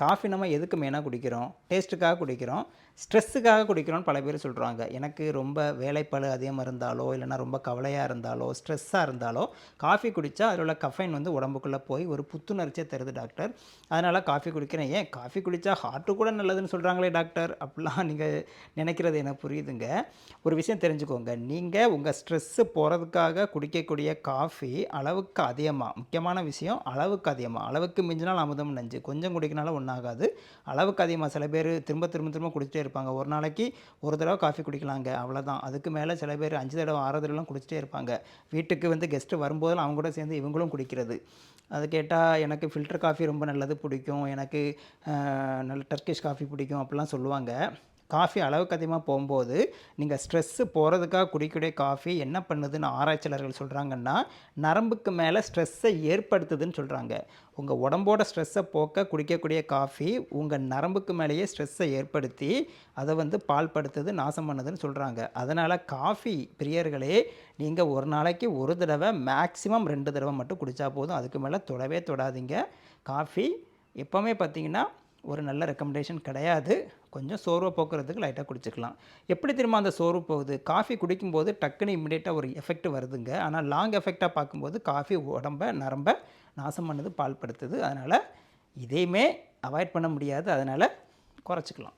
Coffee நம்ம எதுக்கு மெயினாக குடிக்கிறோம்? டேஸ்ட்டுக்காக குடிக்கிறோம். ஸ்ட்ரெஸ்ஸுக்காக குடிக்கிறோம்னு பல பேர் சொல்கிறாங்க எனக்கு ரொம்ப வேலைப்பழு அதிகமாக இருந்தாலோ இல்லைன்னா ரொம்ப கவலையாக இருந்தாலோ ஸ்ட்ரெஸ்ஸாக இருந்தாலோ காஃபி குடித்தா அதில் உள்ள கஃபைன் வந்து உடம்புக்குள்ளே போய் ஒரு புத்துணர்ச்சியை தருது டாக்டர். அதனால் காஃபி குடிக்கிறேன். ஏன்? காஃபி குடித்தா ஹார்ட்டு கூட நல்லதுன்னு சொல்கிறாங்களே டாக்டர். அப்படிலாம் நீங்கள் நினைக்கிறது எனக்கு புரியுதுங்க. ஒரு விஷயம் தெரிஞ்சுக்கோங்க. நீங்கள் உங்கள் ஸ்ட்ரெஸ்ஸு போகிறதுக்காக குடிக்கக்கூடிய காஃபி அளவுக்கு அதிகமாக முக்கியமான விஷயம் அளவுக்கு அதிகமாக அளவுக்கு மிஞ்சினால் அமுதம் நஞ்சு. கொஞ்சம் குடிக்கனால ஒன்றாகாது. அளவுக்கு அதிகமாக சில பேர் திரும்ப திரும்ப திரும்ப குடிச்சிட்டே இருப்பாங்க. ஒரு நாளைக்கு ஒரு தடவை காஃபி குடிக்கலாங்க அவ்வளோதான் அதுக்கு மேலே சில பேர் அஞ்சு தடவை ஆறு தடவைலாம் குடிச்சிட்டே இருப்பாங்க. வீட்டுக்கு வந்து கெஸ்ட்டு வரும்போதெல்லாம் அவங்க கூட சேர்ந்து இவங்களும் குடிக்கிறது. அது கேட்டால் எனக்கு ஃபில்டர் காஃபி ரொம்ப நல்லது பிடிக்கும். எனக்கு நல்ல டர்க்கிஷ் காஃபி பிடிக்கும் அப்படிலாம் சொல்லுவாங்க. காஃபி அளவுக்கு அதிகமாக போகும்போது நீங்கள் ஸ்ட்ரெஸ்ஸு போகிறதுக்காக குடிக்கக்கூடிய காஃபி என்ன பண்ணுதுன்னு ஆராய்ச்சியாளர்கள் சொல்கிறாங்கன்னா நரம்புக்கு மேலே ஸ்ட்ரெஸ்ஸை ஏற்படுத்துதுன்னு சொல்கிறாங்க உங்கள் உடம்போட ஸ்ட்ரெஸ்ஸை போக்க குடிக்கக்கூடிய காஃபி உங்கள் நரம்புக்கு மேலேயே ஸ்ட்ரெஸ்ஸை ஏற்படுத்தி அதை வந்து பால்படுத்துது நாசம் பண்ணுதுன்னு சொல்கிறாங்க அதனால் காஃபி பிரியர்களே நீங்கள் ஒரு நாளைக்கு ஒரு தடவை மேக்ஸிமம் ரெண்டு தடவை மட்டும் குடித்தா போதும். அதுக்கு மேலே தொடவே தொடாதீங்க. காஃபி எப்போவுமே பார்த்தீங்கன்னா ஒரு நல்ல ரெக்கமெண்டேஷன் கிடையாது. கொஞ்சம் சோர்வை போக்குறதுக்கு லைட்டாக குடிச்சிக்கலாம். எப்படி திரும்ப அந்த சோர்வு போகுது? காஃபி குடிக்கும்போது டக்குன்னு இம்மிடியேட்டாக ஒரு எஃபெக்ட் வருதுங்க. ஆனால் லாங் எஃபெக்டாக பார்க்கும்போது காஃபி உடம்ப நரம்ப நாசம் பண்ணுது பால்படுத்துது. அதனால் இதையுமே அவாய்ட் பண்ண முடியாது. அதனால் குறைச்சிக்கலாம்.